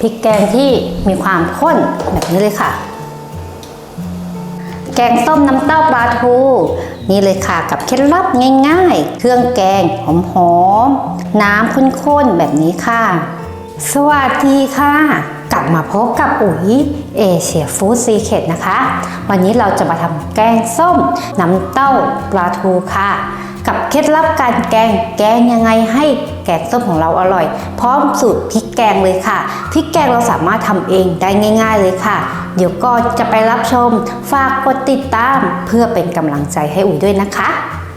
พริกแกงที่มีความข้นแบบนี้เลยค่ะ แกงส้มน้ำเต้าปลาทู นี่เลยค่ะกับเคล็ดลับง่ายๆ เครื่องแกงหอมๆ น้ำข้นๆ แบบนี้ค่ะ สวัสดีค่ะ กลับมาพบกับอุ๋ยเอเชียฟู้ดซีเคดนะคะ วันนี้เราจะมาทำแกงส้มน้ำเต้าปลาทูค่ะ เคล็ดลับการแกงแกงยังไงให้แกงส้มของเราอร่อย พร้อมสูตรพริกแกงเลยค่ะพริกแกงเราสามารถทำเองได้ง่าย ๆเลยค่ะ เดี๋ยวก็จะไปรับชม ฝากกดติดตามเพื่อเป็นกำลังใจให้อุ๋ยด้วยนะคะ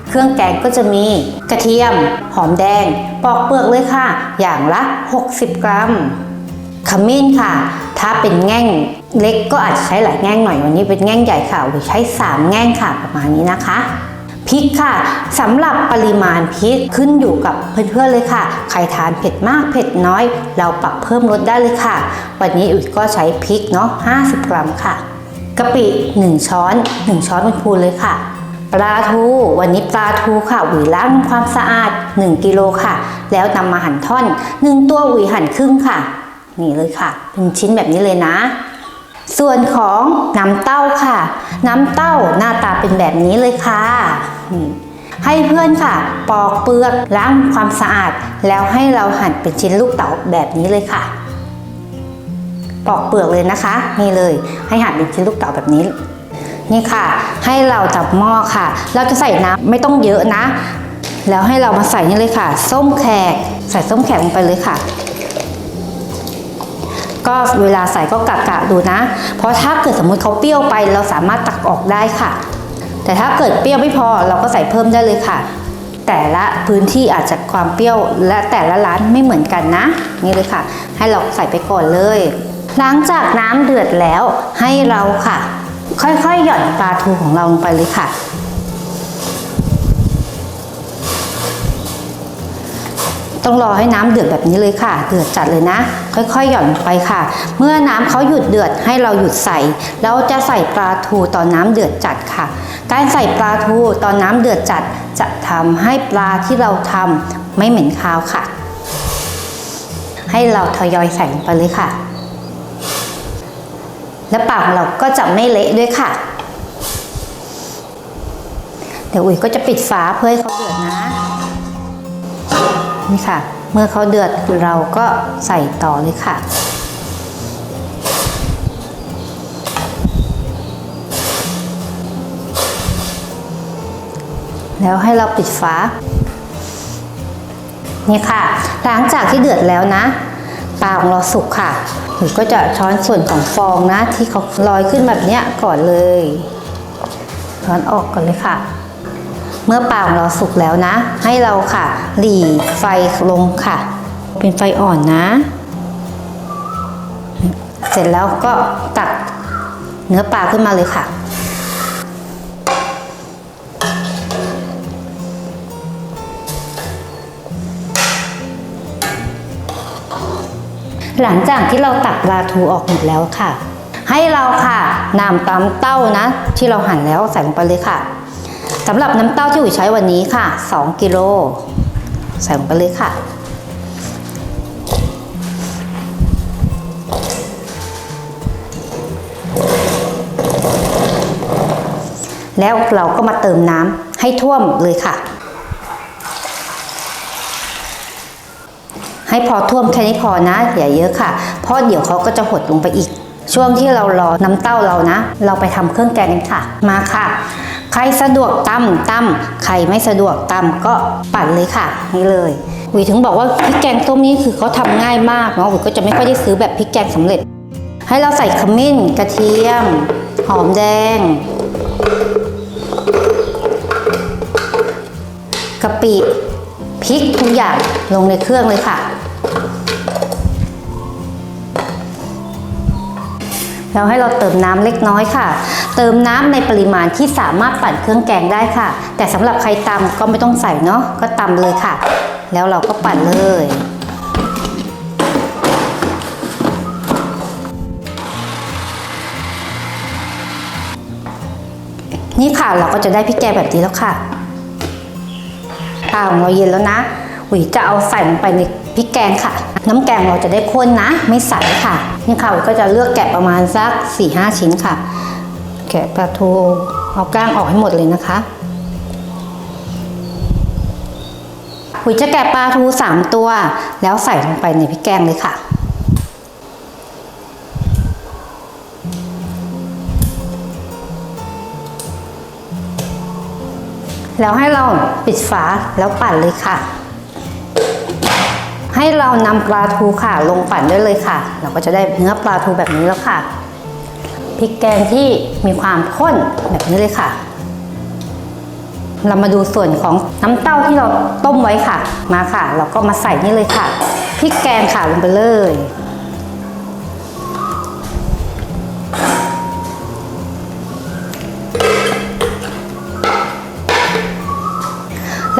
เครื่องแกงก็จะมีกระเทียม หอมแดง ปอกเปลือกเลยค่ะ อย่างละ 60 กรัมขมิ้นค่ะ ถ้าเป็นแง่งเล็กก็อาจจะใช้หลายแง่งหน่อยวันนี้เป็นแง่งใหญ่ค่ะหรือใช้ 3 แง่งค่ะประมาณนี้นะคะ พริกค่ะสำหรับปริมาณพริกขึ้นอยู่กับเพื่อนๆเลยค่ะ ใครทานเผ็ดมากเผ็ดน้อย เราปรับเพิ่มรสได้เลยค่ะ วันนี้อุ๋ยก็ใช้พริกเนาะ50 กรัมค่ะกะปิ 1 ช้อน 1 ช้อนเป็นพูนเลยค่ะปลาทูวันนี้ปลาทูค่ะอุ๋ยล้างความสะอาด 1 กิโลค่ะ แล้วนำมาหั่นท่อน 1 ตัวอุ๋ยหั่นครึ่งค่ะ นี่เลยค่ะ เป็นชิ้นแบบนี้เลยนะ ส่วนของน้ำเต้าค่ะ น้ำเต้าหน้าตาเป็นแบบนี้เลยค่ะ ให้เพื่อนค่ะ ปอกเปลือกล้างความสะอาด แล้วให้เราหั่นเป็นชิ้นลูกเต๋าแบบนี้เลยค่ะ ปอกเปลือกเลยนะคะนี่เลยให้หั่นเป็นชิ้นลูกเต๋าแบบนี้ นี่ค่ะ ให้เราจับหม้อค่ะ เราจะใส่น้ำไม่ต้องเยอะนะ แล้วให้เรามาใส่นี่เลยค่ะ ส้มแขก ใส่ส้มแขกลงไปเลยค่ะ ก็เวลาใส่ก็กะกะดูนะ เพราะถ้าเกิดสมมุติเขาเปรี้ยวไปเราสามารถตักออกได้ค่ะ แต่ถ้าเกิดเปรี้ยวไม่พอเราก็ใส่เพิ่มได้เลยค่ะ แต่ละพื้นที่อาจจะความเปรี้ยวและแต่ละร้านไม่เหมือนกันนะ นี่เลยค่ะ ให้เราใส่ไปก่อนเลย หลังจากน้ำเดือดแล้วให้เราค่ะ ค่อยๆหย่อนปลาทูของเราลงไปเลยค่ะ ต้องรอให้น้ำเดือดแบบนี้เลยค่ะ เดือดจัดเลยนะ ค่อยๆ หย่อนไปค่ะ เมื่อน้ำเขาหยุดเดือดให้เราหยุดใส่แล้วจะใส่ปลาทูตอนน้ำเดือดจัดค่ะ การใส่ปลาทูตอนน้ำเดือดจัด จะทำให้ปลาที่เราทำไม่เหม็นคาวค่ะ ให้เราทยอยใส่ลงไปเลยค่ะ และปากของเราก็จะไม่เละด้วยค่ะ เดี๋ยวอุ๋ยก็จะปิดฝาเพื่อให้เขาเดือดนะ นี่ค่ะ เมื่อเขาเดือดเราก็ใส่ต่อเลยค่ะ แล้วให้เราปิดฝานี่ค่ะ หลังจากที่เดือดแล้วนะปลาของเราสุกค่ะหนูก็จะช้อนส่วนของฟองนะ ที่เขาลอยขึ้นแบบเนี้ยก่อนเลยช้อนออกก่อนเลยค่ะ เมื่อปลาของเราสุกแล้วนะ ให้เราค่ะ หลีไฟลงค่ะ เป็นไฟอ่อนนะ เสร็จแล้วก็ตักเนื้อปลาขึ้นมาเลยค่ะหลังจากที่เราตักปลาทูออกหมดแล้วค่ะ ให้เราค่ะนำตำเต้านะ ที่เราหั่นแล้วใส่ลงไปเลยค่ะ สำหรับน้ำเต้าที่อุ๋ยใช้วันนี้ค่ะ 2กิโลใส่ลงไปเลยค่ะ แล้วเราก็มาเติมน้ำให้ท่วมเลยค่ะ ให้พอท่วมแค่นี้พอนะอย่าเยอะค่ะ เพราะเดี๋ยวเขาก็จะหดลงไปอีก ช่วงที่เรารอน้ำเต้าเรานะ เราไปทำเครื่องแกงกันค่ะ มาค่ะ ใครสะดวกตำตำใครไม่สะดวกตำก็ปั่นเลยค่ะ นี่เลยวีถึงบอกว่าพริกแกงต้มนี้คือเขาทำง่ายมากเนาะวีก็จะไม่ค่อยได้ซื้อแบบพริกแกงสำเร็จ ให้เราใส่ขมิ้นกระเทียม หอมแดงกะปิพริกทุกอย่างลงในเครื่องเลยค่ะ แล้วให้เราเติมน้ำเล็กน้อยค่ะ เติมน้ำในปริมาณที่สามารถปั่นเครื่องแกงได้ค่ะ แต่สำหรับใครตำก็ไม่ต้องใส่เนาะก็ตำเลยค่ะ แล้วเราก็ปั่นเลยนี่ค่ะเราก็จะได้พริกแกงแบบนี้แล้วค่ะปลาวของเราเย็นแล้วนะ หวีจะเอาใส่ลงไปใน แกงค่ะ น้ำแกงเราจะได้ข้นนะ ไม่ใสค่ะ นี่ค่ะก็จะเลือกแกะประมาณสัก 4-5 ชิ้นค่ะ แกะปลาทูเอาก้างออกให้หมดเลยนะคะหุยจะแกะปลาทู 3 ตัว แล้วใส่ลงไปในพริกแกงเลยค่ะแล้วให้เราปิดฝาแล้วปั่นเลยค่ะ ให้เรานำปลาทูค่ะลงปั่นได้เลยค่ะ เราก็จะได้เนื้อปลาทูแบบนี้แล้วค่ะพริกแกงที่มีความข้นแบบนี้เลยค่ะ เรามาดูส่วนของน้ำเต้าที่เราต้มไว้ค่ะ มาค่ะ เราก็มาใส่นี่เลยค่ะพริกแกงค่ะลงไปเลย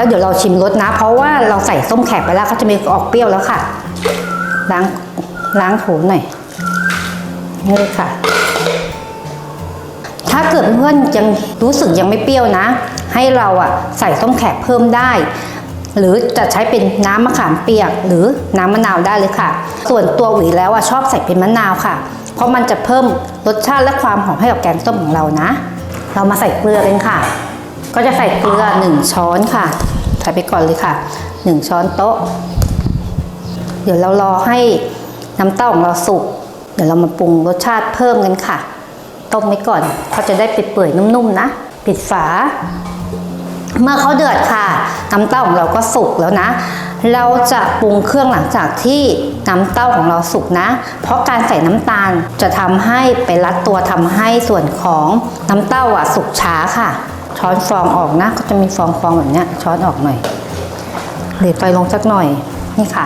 แล้วเดี๋ยวเราชิมรสนะ เพราะว่าเราใส่ส้มแขกไปแล้วก็จะมีออกเปรี้ยวแล้วค่ะ ล้างล้างถูหน่อยนี่เลยค่ะ ถ้าเกิดเพื่อนยังรู้สึกยังไม่เปรี้ยวนะ ให้เราอะใส่ส้มแขกเพิ่มได้ หรือจะใช้เป็นน้ำมะขามเปียก หรือน้ำมะนาวได้เลยค่ะ ส่วนตัวหวีแล้วอะชอบใส่เป็นมะนาวค่ะ เพราะมันจะเพิ่มรสชาติและความหอมให้กับแกงส้มของเรานะ เรามาใส่เกลือกันค่ะ ก็จะใส่เกลือหนึ่งช้อนค่ะ ใส่ไปก่อนเลยค่ะหนึ่งช้อนโต๊ะ เดี๋ยวเรารอให้น้ำเต้าของเราสุก เดี๋ยวเรามาปรุงรสชาติเพิ่มกันค่ะ ต้มไว้ก่อนเขาจะได้เปื่อยๆนุ่มๆนะ ปิดฝา เมื่อเขาเดือดค่ะ น้ำเต้าของเราก็สุกแล้วนะ เราจะปรุงเครื่องหลังจากที่น้ำเต้าของเราสุกนะ เพราะการใส่น้ำตาลจะทำให้ไปรัดตัวทำให้ส่วนของน้ำเต้าอะสุกช้าค่ะ ช้อนฟองออกนะ ก็จะมีฟองฟองแบบเนี้ยช้อนออกหน่อยเหลือไฟลงสักหน่อยนี่ค่ะ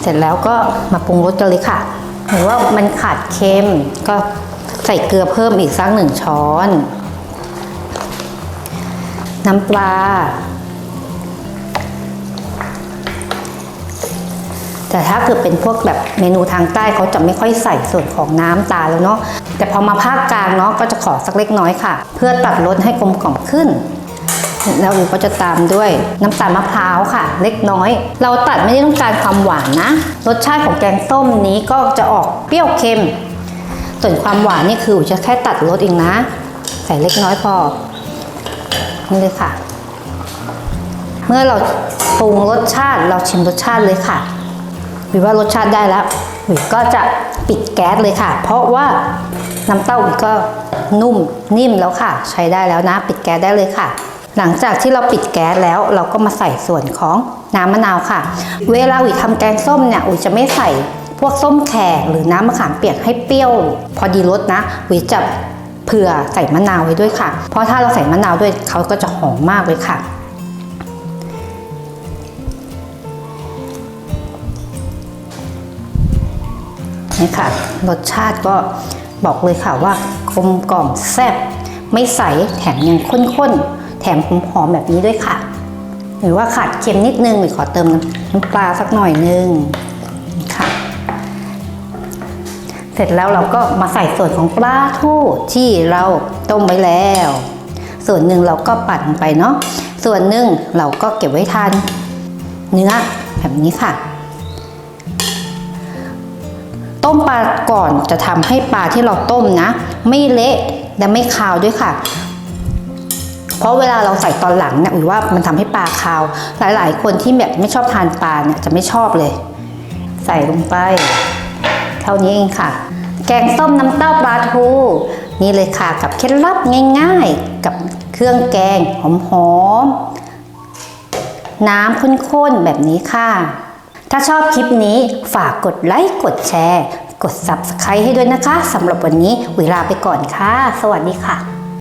เสร็จแล้วก็มาปรุงรสกันเลยค่ะหรือว่ามันขาดเค็มก็ใส่เกลือเพิ่มอีกสักหนึ่งช้อน น้ำปลา แต่ถ้าเกิดเป็นพวกแบบเมนูทางใต้เขาจะไม่ค่อยใส่ส่วนของน้ำตาแล้วเนาะ แต่พอมาภาคกลางเนาะก็จะขอสักเล็กน้อยค่ะ เพื่อตัดรสให้กลมกล่อมขึ้น แล้วอูก็จะตามด้วยน้ำตาลมะพร้าวค่ะ เล็กน้อย เราตัดไม่ได้ต้องการความหวานนะ รสชาติของแกงส้มนี้ก็จะออกเปรี้ยวเค็ม ส่วนความหวานนี่คืออูจะแค่ตัดรสเองนะ ใส่เล็กน้อยพอนี่เลยค่ะ เมื่อเราปรุงรสชาติเราชิมรสชาติเลยค่ะหรือว่ารสชาติได้แล้วหรือก็จะ ปิดแก๊สเลยค่ะ เพราะว่าน้ำเต้าหวีก็นุ่มนิ่มแล้วค่ะ ใช้ได้แล้วนะ ปิดแก๊สได้เลยค่ะ หลังจากที่เราปิดแก๊สแล้วเราก็มาใส่ส่วนของน้ำมะนาวค่ะ เวลาอุ๋ยทำแกงส้มเนี่ยอุ๋ยจะไม่ใส่พวกส้มแขกหรือน้ำมะขามเปียกให้เปรี้ยว พอดีรสนะอุ๋ยจะเผื่อใส่มะนาวไว้ด้วยค่ะ เพราะถ้าเราใส่มะนาวด้วยเขาก็จะหอมมากเลยค่ะ นี่ค่ะ รสชาติก็บอกเลยค่ะว่ากลมกล่อมแซ่บไม่ใสแถมยังข้นๆ แถมหอมๆแบบนี้ด้วยค่ะ หรือว่าขาดเค็มนิดนึงหรือขอเติมน้ำปลาสักหน่อยนึงค่ะ เสร็จแล้วเราก็มาใส่ส่วนของปลาทูที่เราต้มไว้แล้ว ส่วนหนึ่งเราก็ปั่นลงไปเนาะส่วนหนึ่งเราก็เก็บไว้ทานเนื้อแบบนี้ค่ะ ต้มปลาก่อนจะทำให้ปลาที่เราต้มนะ ไม่เละและไม่คาวด้วยค่ะ เพราะเวลาเราใส่ตอนหลังเนี่ยหรือว่ามันทำให้ปลาคาว หลาย ๆ คนที่แบบไม่ชอบทานปลาเนี่ยจะไม่ชอบเลย ใส่ลงไป เท่านี้เองค่ะ แกงส้มน้ำเต้าปลาทูนี่เลยค่ะกับเคล็ดลับง่าย ๆ กับเครื่องแกงหอมๆน้ำข้นๆแบบนี้ค่ะ ถ้าชอบคลิปนี้ฝากกดไลค์กดแชร์ กด Subscribe ให้ด้วยนะคะสำหรับวันนี้เวลาไปก่อนค่ะ สวัสดีค่ะ